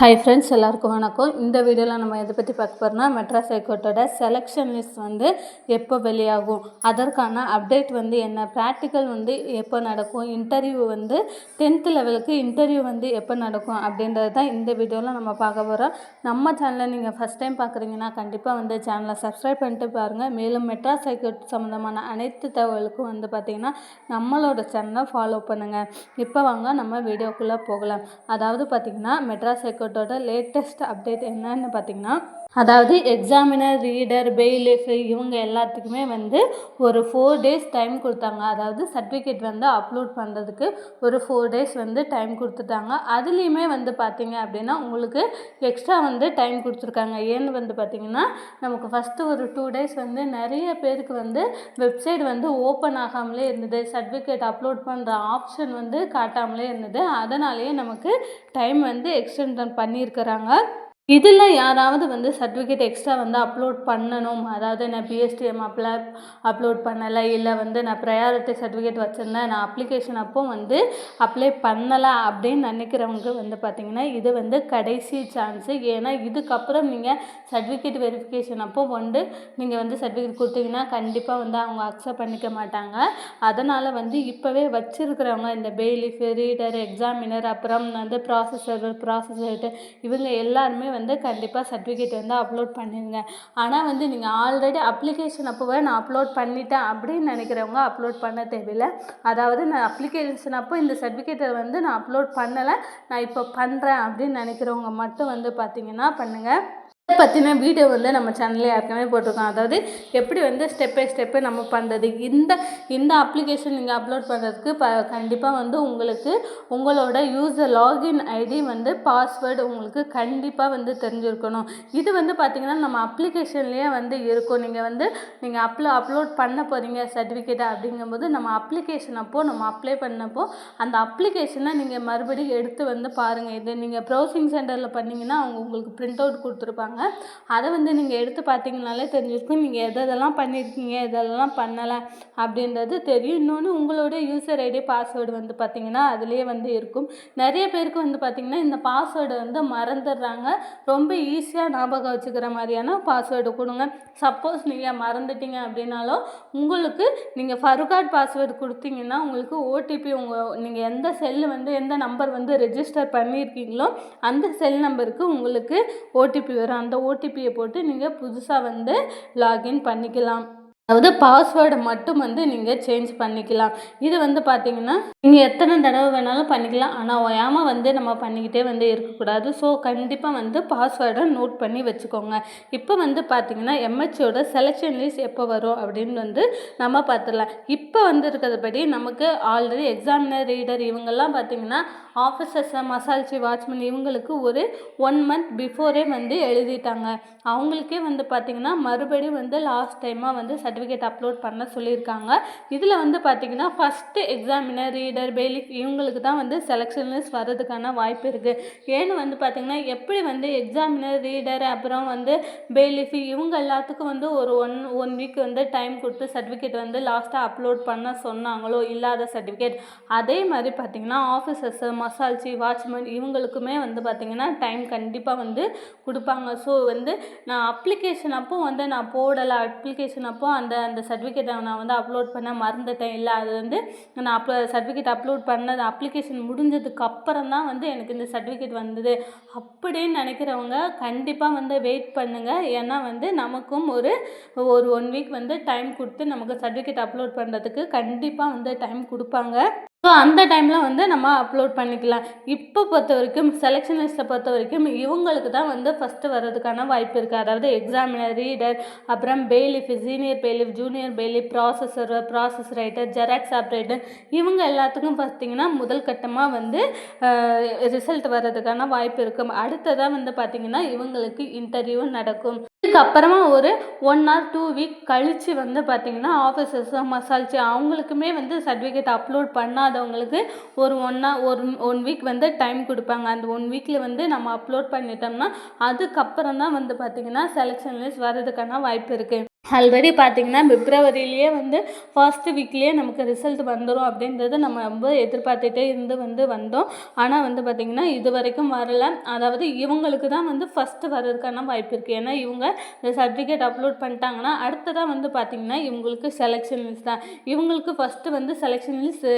Hi friends எல்லாருக்கும் வணக்கம். இந்த வீடியோவில் நம்ம எதை பற்றி பார்க்க போகிறோம்னா மெட்ராஸ் ஹைகோர்ட்டோட செலெக்ஷன் லிஸ்ட் வந்து எப்போ வெளியாகும்? அதற்கான அப்டேட் வந்து என்ன? ப்ராக்டிக்கல் வந்து எப்போ நடக்கும்? இன்டர்வியூ வந்து டென்த்து லெவலுக்கு இன்டர்வியூ வந்து எப்போ நடக்கும்? அப்படின்றது தான் இந்த வீடியோவில் நம்ம பார்க்க போகிறோம் நம்ம சேனலை நீங்கள் ஃபஸ்ட் டைம் பார்க்குறீங்கன்னா கண்டிப்பாக வந்து சேனலை சப்ஸ்கிரைப் பண்ணிட்டு பாருங்கள் மேலும் மெட்ராஸ் ஹைகோர்ட் சம்மந்தமான அனைத்து தகவலுக்கும் வந்து பார்த்திங்கன்னா நம்மளோட சேனலை ஃபாலோ பண்ணுங்கள் இப்போ வாங்க நம்ம வீடியோக்குள்ளே போகலாம். அதாவது பார்த்திங்கன்னா மெட்ராஸ் ஹைகோர்ட்டோட லேட்டஸ்ட் அப்டேட் என்னன்னு பார்த்தீங்கன்னா அதாவது எக்ஸாமினர் ரீடர் பெயிலிஃப் இவங்க எல்லாத்துக்குமே வந்து ஒரு ஃபோர் டேஸ் டைம் கொடுத்தாங்க. அதாவது சர்டிஃபிகேட் வந்து அப்லோட் பண்ணுறதுக்கு ஒரு ஃபோர் டேஸ் வந்து டைம் கொடுத்துட்டாங்க. அதுலேயுமே வந்து பார்த்தீங்க அப்படின்னா உங்களுக்கு எக்ஸ்ட்ரா வந்து டைம் கொடுத்துருக்காங்க. ஏன்னு வந்து பார்த்தீங்கன்னா நமக்கு ஃபஸ்ட்டு ஒரு டூ டேஸ் வந்து நிறைய பேருக்கு வந்து வெப்சைட் வந்து ஓப்பன் ஆகாமலே இருந்தது. சர்டிஃபிகேட் அப்லோட் பண்ணுற ஆப்ஷன் வந்து காட்டாமலே இருந்தது. அதனாலேயே நமக்கு டைம் வந்து எக்ஸ்டெண்ட் பண்ணியிருக்கிறாங்க இதில் யாராவது வந்து சர்டிஃபிகேட் எக்ஸ்ட்ரா வந்து அப்லோட் பண்ணணும். அதாவது நான் பிஎஸ்டிஎம் அப்ளை அப்லோட் பண்ணலை இல்லை வந்து நான் ப்ரையாரிட்டி சர்டிஃபிகேட் வச்சுருந்தேன் நான் அப்ளிகேஷன் அப்போ வந்து அப்ளை பண்ணலை அப்படின்னு நினைக்கிறவங்க வந்து பார்த்திங்கன்னா இது வந்து கடைசி சான்ஸு ஏன்னா இதுக்கப்புறம் நீங்கள் சர்டிஃபிகேட் வெரிஃபிகேஷன் அப்போ வந்து நீங்கள் வந்து சர்டிஃபிகேட் கொடுத்தீங்கன்னா கண்டிப்பாக வந்து அவங்க அக்செப்ட் பண்ணிக்க மாட்டாங்க. அதனால் வந்து இப்போவே வச்சுருக்கிறவங்க இந்த பெய்லிஃப் ரீடர் எக்ஸாமினர் அப்புறம் வந்து ப்ராசஸர் ப்ராசஸர் இவங்க எல்லாருமே வந்து கண்டிப்பாக சர்டிஃபிகேட் வந்து அப்லோட் பண்ணிடுங்க ஆனால் வந்து நீங்கள் ஆல்ரெடி அப்ளிகேஷன் அப்போவே நான் அப்லோட் பண்ணிட்டேன் அப்படின்னு நினைக்கிறவங்க அப்லோட் பண்ண தேவையில்லை. அதாவது நான் அப்ளிகேஷன் அப்போ இந்த சர்டிஃபிகேட்டை வந்து நான் அப்லோட் பண்ணலை. நான் இப்போ பண்ணுறேன் அப்படின்னு நினைக்கிறவங்க மட்டும் வந்து பார்த்திங்கன்னா பண்ணுங்கள் பற்றின வீடியோ வந்து நம்ம சேனலில் ஏற்கனவே போட்டிருக்கோம். அதாவது எப்படி வந்து ஸ்டெப் பை ஸ்டெப்பு நம்ம பண்ணுறது இந்த இந்த அப்ளிகேஷன் நீங்கள் அப்லோட் பண்ணுறதுக்கு ப கண்டிப்பாக வந்து உங்களுக்கு உங்களோட யூஸர் லாகின் ஐடி வந்து பாஸ்வேர்டு உங்களுக்கு கண்டிப்பாக வந்து தெரிஞ்சிருக்கணும். இது வந்து பார்த்திங்கன்னா நம்ம அப்ளிகேஷன்லேயே வந்து இருக்கும். நீங்கள் வந்து நீங்கள் அப்லோ அப்லோட் பண்ண போகிறீங்க சர்டிஃபிகேட் அப்படிங்கும்போது நம்ம அப்ளிகேஷன் அப்போது நம்ம அப்ளை பண்ணப்போ அந்த அப்ளிகேஷனை நீங்கள் மறுபடியும் எடுத்து வந்து பாருங்கள் இது நீங்கள் ப்ரௌசிங் சென்டரில் பண்ணிங்கன்னா அவங்க உங்களுக்கு பிரிண்ட் அவுட் கொடுத்துருப்பாங்க. அதை வந்து நீங்கள் எடுத்து பார்த்தீங்கனாலே தெரிஞ்சிருக்கும். நீங்கள் எது எதெல்லாம் பண்ணியிருக்கீங்க எதெல்லாம் பண்ணலை அப்படின்றது தெரியும். இன்னொன்று உங்களோட யூசர் ஐடி பாஸ்வேர்டு வந்து பார்த்திங்கன்னா அதுலேயே வந்து இருக்கும். நிறைய பேருக்கு வந்து பார்த்திங்கன்னா இந்த பாஸ்வேர்டை வந்து மறந்துடுறாங்க. ரொம்ப ஈஸியாக ஞாபகம் வச்சுக்கிற மாதிரியான பாஸ்வேர்டு கொடுங்க. சப்போஸ் நீங்கள் மறந்துட்டீங்க அப்படின்னாலும் உங்களுக்கு நீங்கள் ஃபர்காட் பாஸ்வேர்டு கொடுத்தீங்கன்னா உங்களுக்கு ஓடிபி உங்கள் நீங்கள் எந்த செல்லு வந்து எந்த நம்பர் வந்து ரெஜிஸ்டர் பண்ணியிருக்கீங்களோ அந்த செல் நம்பருக்கு உங்களுக்கு ஓடிபி வரும். அந்த ஓடிபியை போட்டு நீங்கள் புதுசாக வந்து லாகின் பண்ணிக்கலாம். அதாவது பாஸ்வேர்டை மட்டும் வந்து நீங்கள் சேஞ்ச் பண்ணிக்கலாம். இது வந்து பார்த்தீங்கன்னா நீங்கள் எத்தனை தடவை வேணாலும் பண்ணிக்கலாம். ஆனால் ஓயாமல் வந்து நம்ம பண்ணிக்கிட்டே வந்து இருக்கக்கூடாது. ஸோ கண்டிப்பாக வந்து பாஸ்வேர்டை நோட் பண்ணி வச்சுக்கோங்க. இப்போ வந்து பார்த்தீங்கன்னா எம்ஹெச்சோட செலெக்ஷன் லிஸ்ட் எப்போ வரும் அப்படின்னு வந்து நம்ம பார்த்துடலாம் இப்போ வந்துருக்கிறபடி நமக்கு ஆல்ரெடி எக்ஸாமினர் ரீடர் இவங்கெல்லாம் பார்த்தீங்கன்னா ஆஃபீஸர்ஸ் மசால்ச்சி வாட்ச்மேன் இவங்களுக்கு ஒரு ஒன் மந்த் பிஃபோரே வந்து எழுதிட்டாங்க. அவங்களுக்கே வந்து பார்த்தீங்கன்னா மறுபடியும் வந்து லாஸ்ட் டைமாக வந்து சர்டிஃபிகேட் சர்டிஃபிகேட் அப்லோட் பண்ண சொல்லியிருக்காங்க. இதில் வந்து பார்த்திங்கன்னா ஃபஸ்ட்டு எக்ஸாமினர் ரீடர் பெய்லிஃப் இவங்களுக்கு தான் வந்து செலெக்ஷன் லிஸ்ட் வர்றதுக்கான வாய்ப்பு இருக்குது ஏன்னு வந்து பார்த்திங்கன்னா எப்படி வந்து எக்ஸாமினர் ரீடர் அப்புறம் வந்து பெய்லிஃப் இவங்க எல்லாத்துக்கும் வந்து ஒரு ஒன் ஒன் வீக் வந்து டைம் கொடுத்து சர்டிஃபிகேட் வந்து லாஸ்ட்டாக அப்லோட் பண்ண சொன்னாங்களோ இல்லாத சர்டிஃபிகேட் அதே மாதிரி பார்த்திங்கன்னா ஆஃபீஸர்ஸ் மசால்ச்சி வாட்ச்மேன் இவங்களுக்குமே வந்து பார்த்திங்கன்னா டைம் கண்டிப்பாக வந்து கொடுப்பாங்க. ஸோ வந்து நான் அப்ளிகேஷன் அப்போ வந்து நான் போடலை. அப்ளிகேஷன் அப்போ அந்த அந்த அந்த சர்டிஃபிகேட்டை நான் வந்து அப்லோட் பண்ண மறந்துட்டேன். இல்லை அது வந்து நான் அப்போ சர்டிஃபிகேட் அப்லோட் பண்ணது அப்ளிகேஷன் முடிஞ்சதுக்கு அப்புறம் தான் வந்து எனக்கு இந்த சர்டிஃபிகேட் வந்தது. அப்படின்னு நினைக்கிறவங்க கண்டிப்பாக வந்து வெயிட் பண்ணுங்கள் ஏன்னா வந்து நமக்கும் ஒரு ஒரு ஒன் வீக் வந்து டைம் கொடுத்து நமக்கு சர்டிஃபிகேட் அப்லோட் பண்ணுறதுக்கு கண்டிப்பாக வந்து டைம் கொடுப்பாங்க. ஸோ அந்த டைமில் வந்து நம்ம அப்லோட் பண்ணிக்கலாம். இப்போ பொறுத்த வரைக்கும் செலெக்ஷன் லிஸ்ட்டை பொறுத்த வரைக்கும் இவங்களுக்கு தான் வந்து ஃபஸ்ட்டு வர்றதுக்கான வாய்ப்பு இருக்குது அதாவது எக்ஸாமினர் ரீடர் அப்புறம் bailiff senior bailiff junior bailiff processor process writer xerox operator இவங்க எல்லாத்துக்கும் பார்த்திங்கன்னா முதல் கட்டமாக வந்து ரிசல்ட் வர்றதுக்கான வாய்ப்பு இருக்கும் அடுத்ததாக வந்து பார்த்திங்கன்னா இவங்களுக்கு இன்டர்வியூ நடக்கும். இதுக்கப்புறமா ஒரு ஒன் ஆர் டூ வீக் கழித்து வந்து பார்த்திங்கன்னா ஆஃபீஸர்ஸ் மசால்ச்சி அவங்களுக்குமே வந்து சர்டிஃபிகேட் அப்லோட் பண்ணாதவங்களுக்கு ஒரு ஒன்னா ஒரு ஒன் வீக் வந்து டைம் கொடுப்பாங்க. அந்த ஒன் வீக்கில் வந்து நம்ம அப்லோட் பண்ணிட்டோம்னா அதுக்கப்புறம் தான் வந்து பார்த்திங்கன்னா செலெக்ஷன் லிஸ்ட் வர்றதுக்கான வாய்ப்பு இருக்குது ஆல்ரெடி பார்த்திங்கன்னா பிப்ரவரியிலேயே வந்து ஃபர்ஸ்ட்டு வீக்லேயே நமக்கு ரிசல்ட் வந்துடும் அப்படின்றது நம்ம ரொம்ப எதிர்பார்த்துட்டே இருந்து வந்து வந்தோம். ஆனால் வந்து பார்த்திங்கன்னா இது வரைக்கும் வரல. அதாவது இவங்களுக்கு தான் வந்து ஃபஸ்ட்டு வர்றதுக்கான வாய்ப்பு இருக்குது ஏன்னா இவங்க இந்த சர்டிஃபிகேட் அப்லோட் பண்ணிட்டாங்கன்னா அடுத்ததாக வந்து பார்த்திங்கன்னா இவங்களுக்கு செலெக்ஷன் லிஸ்ட் தான். இவங்களுக்கு ஃபஸ்ட்டு வந்து செலெக்ஷன் லிஸ்ட்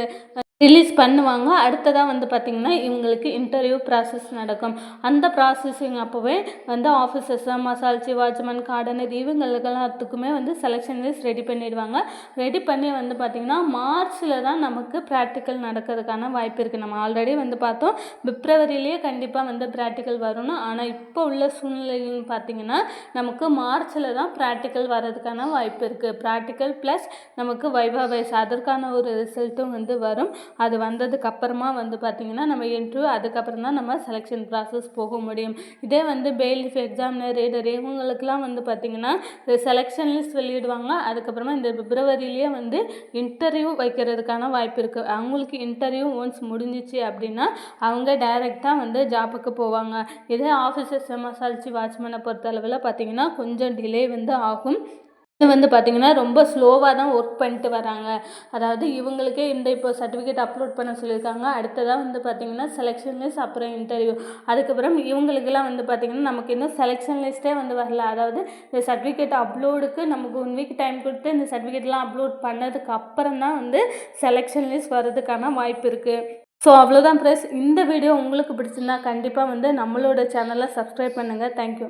ரிலீஸ் பண்ணுவாங்க. அடுத்ததாக வந்து பார்த்திங்கன்னா இவங்களுக்கு இன்டர்வியூ ப்ராசஸ் நடக்கும். அந்த ப்ராசஸிங் அப்போவே வந்து ஆஃபீஸர்ஸ் மசால்ச்சி வாட்ச்மேன் கார்டனர் இவங்களுக்கெல்லாத்துக்குமே வந்து செலெக்ஷன் லிஸ்ட் ரெடி பண்ணிடுவாங்க. ரெடி பண்ணி வந்து பார்த்திங்கன்னா மார்ச்சில் தான் நமக்கு ப்ராக்டிக்கல் நடக்கிறதுக்கான வாய்ப்பு இருக்குது நம்ம ஆல்ரெடி வந்து பார்த்தோம். பிப்ரவரியிலேயே கண்டிப்பாக வந்து ப்ராக்டிக்கல் வரணும். ஆனால் இப்போ உள்ள சூழ்நிலைன்னு பார்த்திங்கன்னா நமக்கு மார்ச்சில் தான் ப்ராக்டிக்கல் வர்றதுக்கான வாய்ப்பு இருக்குது ப்ராக்டிக்கல் ப்ளஸ் நமக்கு வைவா வைஸ் அதற்கான ஒரு ரிசல்ட்டும் வந்து வரும். அது வந்ததுக்கு அப்புறமா வந்து பார்த்திங்கன்னா நம்ம இன்டர்வியூ அதுக்கப்புறம் தான் நம்ம செலெக்ஷன் ப்ராசஸ் போக முடியும். இதே வந்து பெயிலிஃப் எக்ஸாமினர் ரீடர் இவங்களுக்குலாம் வந்து பார்த்திங்கன்னா செலெக்ஷன் லிஸ்ட் வெளியிடுவாங்க. அதுக்கப்புறமா இந்த பிப்ரவரியிலேயே வந்து இன்டர்வியூ வைக்கிறதுக்கான வாய்ப்பு இருக்குது அவங்களுக்கு இன்டர்வியூ ஒன்ஸ் முடிஞ்சிச்சு அப்படின்னா அவங்க டைரெக்டாக வந்து ஜாப்புக்கு போவாங்க. இதே ஆஃபீஸர்ஸ் மசால்ச்சி வாட்ச்மேனை பொறுத்தளவில் பார்த்திங்கன்னா கொஞ்சம் டிலே வந்து ஆகும். வந்து பார்த்திங்கன்னா ரொம்ப ஸ்லோவாக தான் ஒர்க் பண்ணிட்டு வராங்க. அதாவது இவங்களுக்கே இந்த இப்போ சர்டிஃபிகேட் அப்லோட் பண்ண சொல்லியிருக்காங்க. அடுத்ததாக வந்து பார்த்திங்கன்னா செலெக்ஷன் லிஸ்ட் அப்புறம் இன்டர்வியூ அதுக்கப்புறம் இவங்களுக்கெல்லாம் வந்து பார்த்திங்கன்னா நமக்கு இன்னும் செலெக்ஷன் லிஸ்ட்டே வந்து வரல. அதாவது இந்த சர்டிஃபிகேட் அப்லோடுக்கு நமக்கு ஒன் வீக் டைம் கொடுத்து இந்த சர்டிஃபிகேட்லாம் அப்லோட் பண்ணதுக்கு அப்புறம் தான் வந்து செலெக்ஷன் லிஸ்ட் வர்றதுக்கான வாய்ப்பு இருக்குது ஸோ அவ்வளோதான் ப்ரெஸ் இந்த வீடியோ உங்களுக்கு பிடிச்சிருந்தா கண்டிப்பாக வந்து நம்மளோட சேனலை சப்ஸ்கிரைப் பண்ணுங்கள் தேங்க்யூ